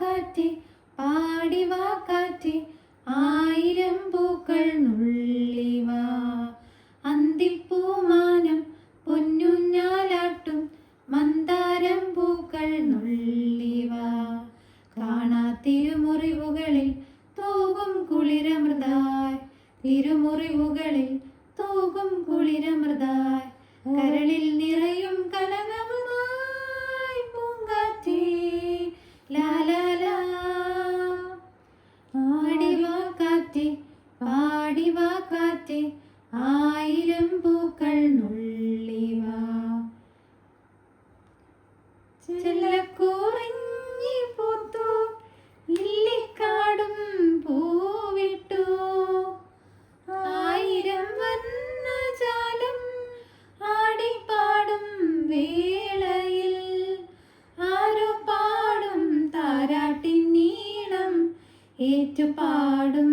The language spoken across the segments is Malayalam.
കാറ്റേ പാടി വാ കാറ്റേ ആയിരം പൂക്കൾ നുള്ളിവാ. അന്തിപ്പൂമാനം പൊന്നുഞ്ഞാലാട്ടും മന്ദാരം പൂക്കൾ നുള്ളിവാ. കാണാത്തിരുമുറിവുകളിൽ തൂകും കുളിരമൃതായ്. തിരുമുറിവുകളിൽ തൂകും കുളിരമൃതായ്. കരളിൽ നിറയും കനകവുമായി പാടി വാ ആയിരം പൂക്കൾ നുള്ളിവാ. പൂത്തു ഇല്ലിക്കാടും പൂവിട്ടു. ആയിരം വർണജാലം ആടിപ്പാടും വേളയിൽ ആരോ പാടും താരാട്ടിൻ നീളം ഏറ്റുപാടും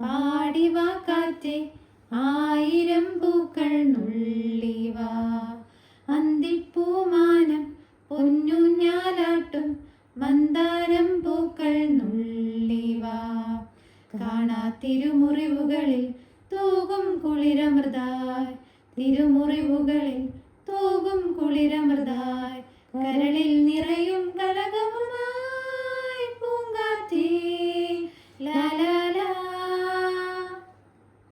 പാടിവാ കാറ്റേ ആയിരം പൂക്കൾ നുള്ളിവാ. അന്തിപ്പൂമാനം പൊന്നുഞ്ഞാലാട്ടും മന്ദാരം പൂക്കൾ നുള്ളിവാ. കാണാ തിരുമുറിവുകളിൽ തൂകും കുളിരമൃതായ്. തിരുമുറിവുകളിൽ തൂകും കുളിരമൃതായ്. കരളിൽ